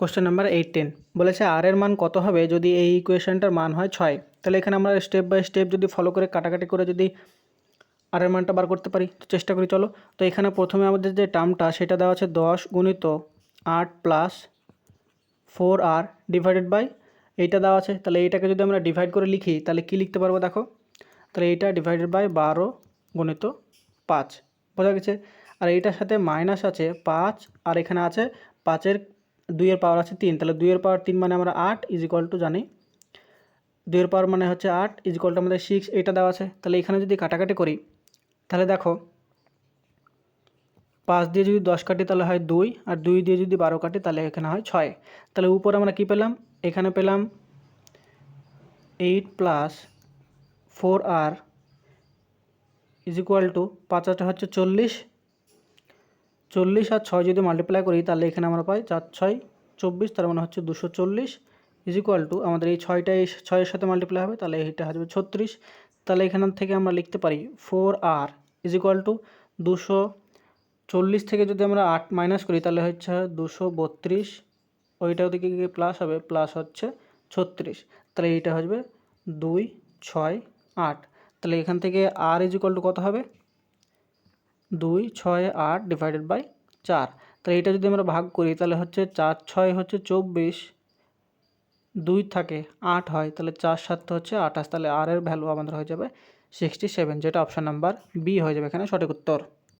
Question number eighteen বলেছে আর এর মান কত হবে যদি এই ইকুয়েশনটার মান হয় ছয়? তাহলে এখানে আমরা স্টেপ বাই স্টেপ যদি ফলো করে কাটাকাটি করে যদি আর এর মানটা বার করতে পারি, তো চেষ্টা করি, চলো। তো এখানে প্রথমে আমাদের যে টার্মটা সেটা দেওয়া আছে দশ গুণিত আট plus four r divided by এইটা দেওয়া আছে। তাহলে এইটাকে যদি আমরা ডিভাইড করে লিখি, তাহলে কি লিখতে পারব দেখো? তাহলে এইটা ডিভাইডেড বাই বারো গুণিত পাঁচ। বোঝা গেছে? আর এইটার সাথে মাইনাস আছে পাঁচ, আর এখানে আছে পাঁচের দুইয়ের পাওয়ার আছে তিন, তাহলে দুইয়ের পাওয়ার তিন মানে আমরা আট ইজ ইকুয়াল টু জানি। দুইয়ের পাওয়ার মানে হচ্ছে আট ইজ ইকুয়াল টু আমাদের সিক্স এটা দেওয়া আছে। তাহলে এখানে যদি কাটাকাটি করি, তাহলে দেখো, পাঁচ দিয়ে যদি দশ কাটি তাহলে হয় দুই, আর দুই দিয়ে যদি বারো কাটি তাহলে এখানে হয় ছয়। তাহলে উপরে আমরা কি পেলাম? এখানে পেলাম eight plus four r is equal to পাঁচ হচ্ছে চল্লিশ চল্লিশ আর ছয় যদি মাল্টিপ্লাই করি, তাহলে এখানে আমরা পাই চার, ছয়, চব্বিশ, তার মানে হচ্ছে দুশো চল্লিশ ইজ ইকুয়াল টু আমাদের এই ছয়টা এই ছয়ের সাথে মাল্টিপ্লাই হবে, তাহলে এইটা আসবে ছত্রিশ। তাহলে এখান থেকে আমরা লিখতে পারি four r is equal to দুশো চল্লিশ থেকে যদি আমরা আট মাইনাস করি, তাহলে হচ্ছে দুশো বত্রিশ। ওইটা ওদিকে গিয়ে প্লাস হবে প্লাস হচ্ছে ছত্রিশ। তাহলে এইটা আসবে দুই, ছয়, আট। তাহলে এখান থেকে আর ইজ ইকুয়াল টু কত হবে? দুই, ছয়, আট ডিভাইডেড বাই চার। তাহলে এটা যদি আমরা ভাগ করি, তাহলে হচ্ছে চার, ছয় হচ্ছে চব্বিশ, দুই থাকে আট হয়, তাহলে চার সাত হচ্ছে আঠাশ। তাহলে আর এর ভ্যালু আমাদের হয়ে যাবে সিক্সটি সেভেন যেটা অপশান নাম্বার বি হয়ে যাবে এখানে সঠিক উত্তর।